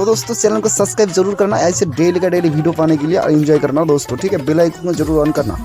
तो दोस्तों, चैनल को सब्सक्राइब ज़रूर करना, ऐसे डेली का डेली वीडियो पाने के लिए और इन्जॉय करना दोस्तों, ठीक है? बेलाइकन को ज़रूर ऑन करना।